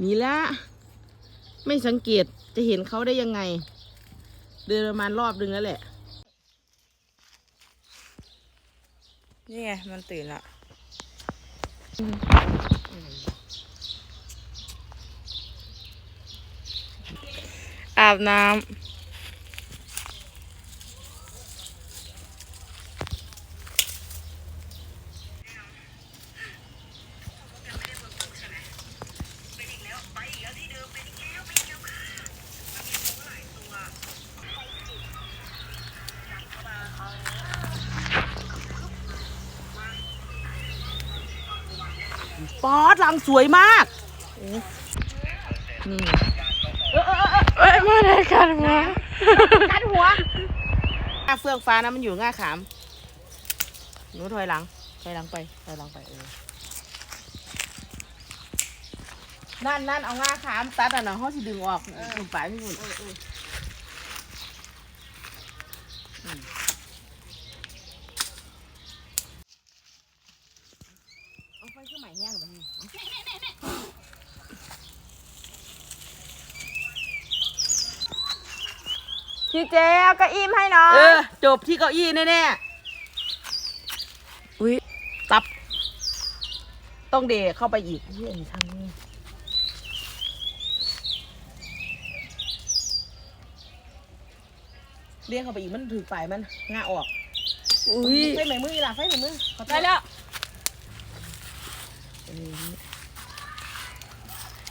นีละ ไม่สังเกตจะเห็นเขาได้ยังไง เดินประมาณรอบนึงแล้วแหละ นี่ไง มันตื่นละอาบน้ำ ป๊อดหลังสวยมากนี่เอ้ยมาได้กันมากันหัวหน้าเฟืองฟ้านะมันอยู่ง่าขามหนูถอยหลังถอยหลังไปถอยหลังไปเออนั่นนั่นเอาง่าขามตัดอะนะเขาสิดึงออกหนุนปลายพี่หุ่มเอาไฟขึ้นใหม่ แห้งแบบนี้พี่เจเอาเก้าอี้มาให้หน้อเอยอ จบที่เก้าอี้แน่อุ้ยๆตับ ต้องเดเข้าไปอีกเฮ้ยอันนี้ทำนี่เรียกเข้าไปอีกมันถือฝ่ายมันง่าออกอุ้ยไฟไหมมือล่ะไฟไหมมือขอโทษ ได้แล้ว เออ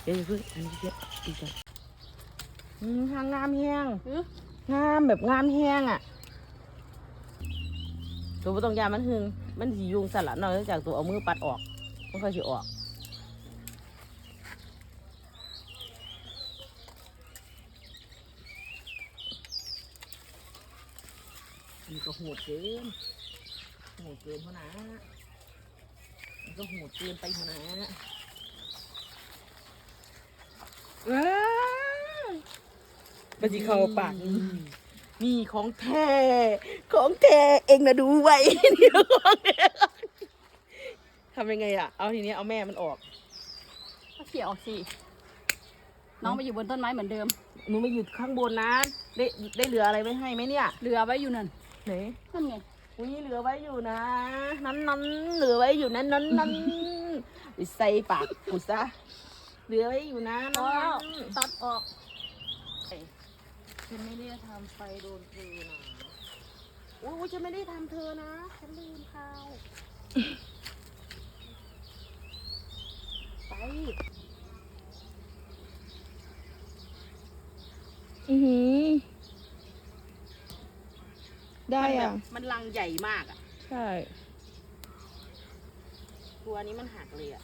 เดี๋ยวอย่าเพิ่งอันนี้เยอะอีกจ้ะอืมทางงามแห้งงามแบบงามแห้งอะ ตัวบ่ต้องยามันหึง มันสียุงสลัดเนอกจากตัวเอามือปัดออกมันค่อยสิออกอันนี้ก็โหดเกินโหดเกินเพราะนะมัน ก็โหดเกินไปเพราะนะว้าวมันสิเข้าปากนี่นี่ของแท้ของแท้เองนะดูไว้นี่ของแท้ทำยังไงอะ เอาทีนี้เอาแม่มันออกก็เขี่ยออกสิ น้องไปอยู่บนต้นไม้เหมือนเดิม หนูมาอยู่ข้างบนนะ ได้ได้เหลืออะไรไว้ให้ไหมเนี่ย เหลือไว้อยู่นั่นไหนนั่นไง อุ้ยเหลือไว้อยู่นะ นั้นนั้นเหลือไว้อยู่นั้นนั้นนั้นไปใส่ปากกูซะเหลือไว้อยู่นะพนั้อนแล้วนั้นตัดออกฉันไม่ได้ทำไฟโดนเธอนะโอ้ยฉันไม่ได้ทำเธอนะฉันลืมเขาไปอือหือ ได้มันแบอะ บมันรังใหญ่มากอะ ใช่ ตัวนี้มันหักเลยอะ